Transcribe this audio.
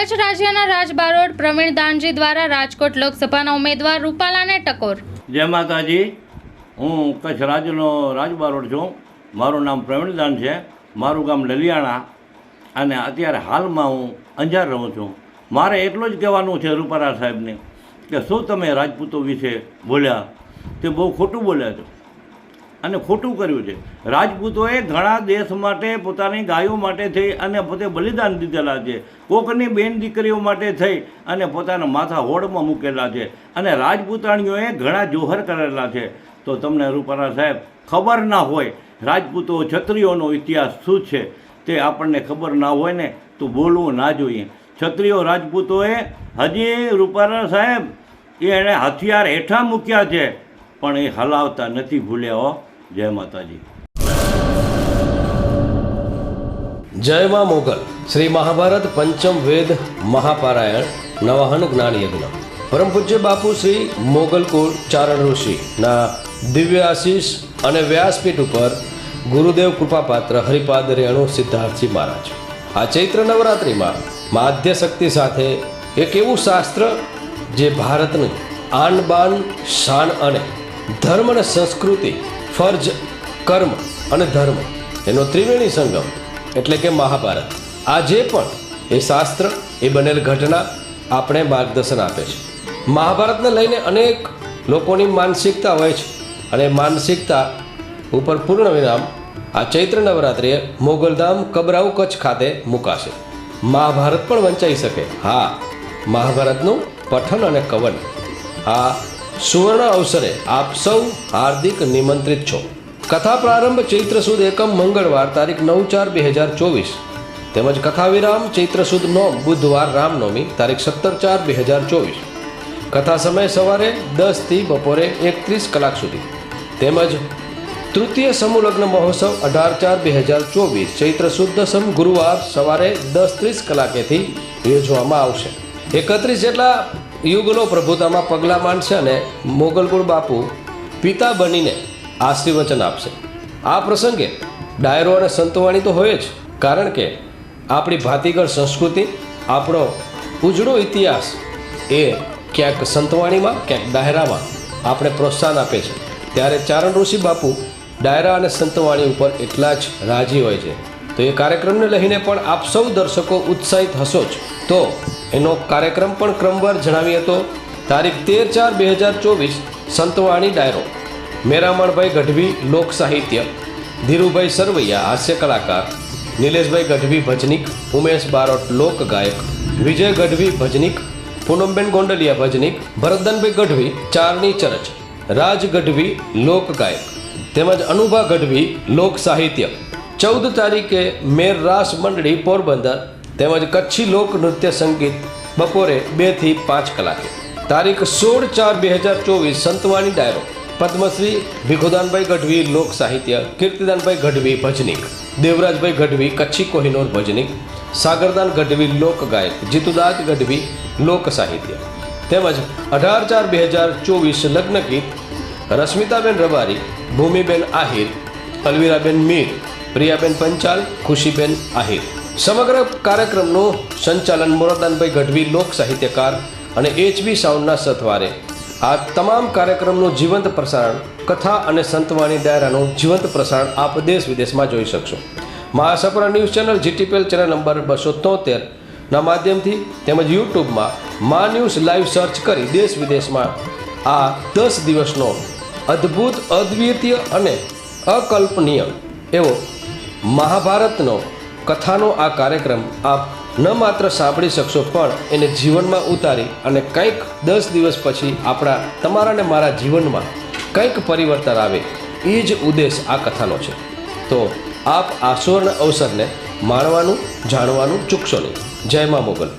કચ્છ રાજ્યના રાજબારોડ પ્રવીણ દાનજી દ્વારા રાજકોટ લોકસભાના ઉમેદવાર રૂપાલાને ટકોર. જય માતાજી. હું કચ્છ રાજ્યનો રાજબારોડ છું. મારું નામ પ્રવીણદાન છે. મારું ગામ લલિયાણા. અને અત્યારે હાલમાં હું અંજાર રહું છું. મારે એટલું જ કહેવાનું છે રૂપારા સાહેબને કે શું તમે રાજપૂતો વિશે બોલ્યા? તે બહુ ખોટું બોલ્યા છો. અને ખોટું કર્યું છે. રાજપૂતોએ ઘણા દેશ માટે પોતાની ગાયો માટે થઈ અને પોતે બલિદાન દીધેલા છે. કોકની બેન દીકરીઓ માટે થઈ અને પોતાના માથા હોડમાં મૂકેલા છે. અને રાજપૂતાણીઓએ ઘણા જોહર કરેલા છે. તો તમને રૂપાલા સાહેબ, ખબર ના હોય, રાજપૂતો છત્રીઓનો ઇતિહાસ શું છે? તે આપણને ખબર ના હોય ને, તો બોલવું ના જોઈએ. છત્રીઓ રાજપૂતોએ, હજી રૂપાલા સાહેબ એણે હથિયાર હેઠા મૂક્યા છે, પણ એ હલાવતા નથી ભૂલ્યા હો. જય માતાજી. જય માં મોગલ, શ્રી મહાભારત પંચમ વેદ મહાપારાયણ, નવાહન જ્ઞાન યજ્ઞ પરમ પૂજ્ય બાપુ શ્રી મોગલકુળ ચારણ ઋષિના દિવ્ય આશીષ અને વ્યાસપીઠ ઉપર ગુરુદેવ કૃપાપાત્ર હરિપાદ રેણુ સિદ્ધાર્થજી મહારાજ. આ ચૈત્ર નવરાત્રિમાં માધ્ય શક્તિ સાથે એક એવું શાસ્ત્ર જે ભારતની આન બાન, શાન અને ધર્મ અને સંસ્કૃતિ ફરજ, કર્મ અને ધર્મ. એનો ત્રિવેણી સંગમ એટલે કે મહાભારત. આજે પણ એ શાસ્ત્ર, એ બનેલ ઘટના આપણે માર્ગદર્શન આપે છે. મહાભારતને લઈને અનેક લોકોની માનસિકતા હોય છે અને માનસિકતા ઉપર પૂર્ણ વિરામ આ ચૈત્ર નવરાત્રિએ મોગલધામ કબરાઉ કચ્છ ખાતે મુકાશે. મહાભારત પણ વંચાઈ શકે. હા, મહાભારતનું પઠન અને કવન. આ સુવર્ણ અવસરે આપ સૌ હાર્દિક નિમંત્રિત છો. કથા પ્રારંભ ચૈત્ર સુદ એકમ મંગળવાર તારીખ નવ ચાર બે હજાર ચોવીસ. તેમજ કથા વિરામ ચૈત્ર સુદ નોમ બુધવાર રામનવમી તારીખ સત્તર ચાર બે હજાર ચોવીસ. કથા સમય સવારે દસથી બપોરે એકત્રીસ કલાક સુધી. તેમજ તૃતીય સમૂહ લગ્ન મહોત્સવ અઢાર ચાર બે હજાર ચોવીસ ચૈત્ર સુદ દસમ ગુરુવાર સવારે દસ ત્રીસ કલાકેથી યોજવામાં આવશે. એકત્રીસ જેટલા યુગલો પ્રભુતામાં પગલાં માંડશે અને મોગલકુળ બાપુ પિતા બનીને આશીર્વચન આપશે. આ પ્રસંગે ડાયરો અને સંતવાણી તો હોય જ, કારણ કે આપણી ભાતીગળ સંસ્કૃતિ, આપણો ઉજળો ઇતિહાસ એ ક્યાંક સંતવાણીમાં, ક્યાંક ડાયરામાં આપણે પ્રોત્સાહન આપે છે. ત્યારે ચારણ ઋષિ બાપુ ડાયરા અને સંતવાણી ઉપર એટલા જ રાજી હોય છે. તો એ કાર્યક્રમને લઈને પણ આપ સૌ દર્શકો ઉત્સાહિત હશો જ. તો એનો કાર્યક્રમ પણ ક્રમવાર જણાવીએ હતો. તારીખ તેર ચાર બે હજાર ચોવીસ, સંતવાણી ડાયરો. મેરામણભાઈ ગઢવી લોક સાહિત્ય. ધીરુભાઈ સરવૈયા હાસ્ય કલાકાર. નિલેશભાઈ ગઢવી ભજનિક. ઉમેશ બારોટ લોક ગાયક. વિજય ગઢવી ભજનિક. પૂનમબેન ગોંડલિયા ભજનિક. ભરતદનભાઈ ગઢવી ચારની ચરચ. રાજ ગઢવી લોક ગાયક. તેમજ અનુભા ગઢવી લોક સાહિત્ય. ચૌદ તારીખે મેર રાસ મંડળી પોરબંદર. તેમજ કચ્છી લોક નૃત્ય સંગીત બપોરે બેથી પાંચ કલાકે. તારીખ સોળ ચાર બે હજાર ચોવીસ સંતવાણી ડાયરો. પદ્મશ્રી ભીખુદાનભાઈ ગઢવી લોક સાહિત્ય, કીર્તિદાનભાઈ ગઢવી ભજનિક, દેવરાજભાઈ ગઢવી કચ્છી કોહિનોર ભજનિક, સાગરદાન ગઢવી લોક ગાયક જીતુદાસ ગઢવી લોક સાહિત્ય. તેમજ અઢાર ચાર બે હજાર ચોવીસ લગ્ન ગીત, રશ્મિતાબેન રબારી, ભૂમિબેન આહિર, અલવીરાબેન મીર, પ્રિયાબેન પંચાલ, ખુશીબેન આહિર. સમગ્ર કાર્યક્રમનું સંચાલન મોરદાનભાઈ ગઢવી લોક સાહિત્યકાર અને એચબી સાઉન્ડના સથવારે. આ તમામ કાર્યક્રમનું જીવંત પ્રસારણ, કથા અને સંતવાણી ડાયરાનું જીવંત પ્રસારણ આપ દેશ વિદેશમાં જોઈ શકશો. મહાસપરા news channel GTPL channel number બસો તોતેર ના માધ્યમથી તેમજ યુટ્યુબમાં મા ન્યૂઝ લાઈવ સર્ચ કરી દેશ વિદેશમાં આ દસ દિવસનો અદ્ભુત, અદ્વિતીય અને અકલ્પનીય એવો મહાભારતનો કથાનો આ કાર્યક્રમ આપ ન માત્ર સાંભળી શકશો, પણ એને જીવનમાં ઉતારી અને કંઈક દસ દિવસ પછી આપણા તમારા ને મારા જીવનમાં કંઈક પરિવર્તન આવે, એ જ ઉદ્દેશ આ કથાનો છે. તો આપ આ સુવર્ણ અવસરને માણવાનું, જાણવાનું ચૂકશો નહીં. જય મા મોગલ.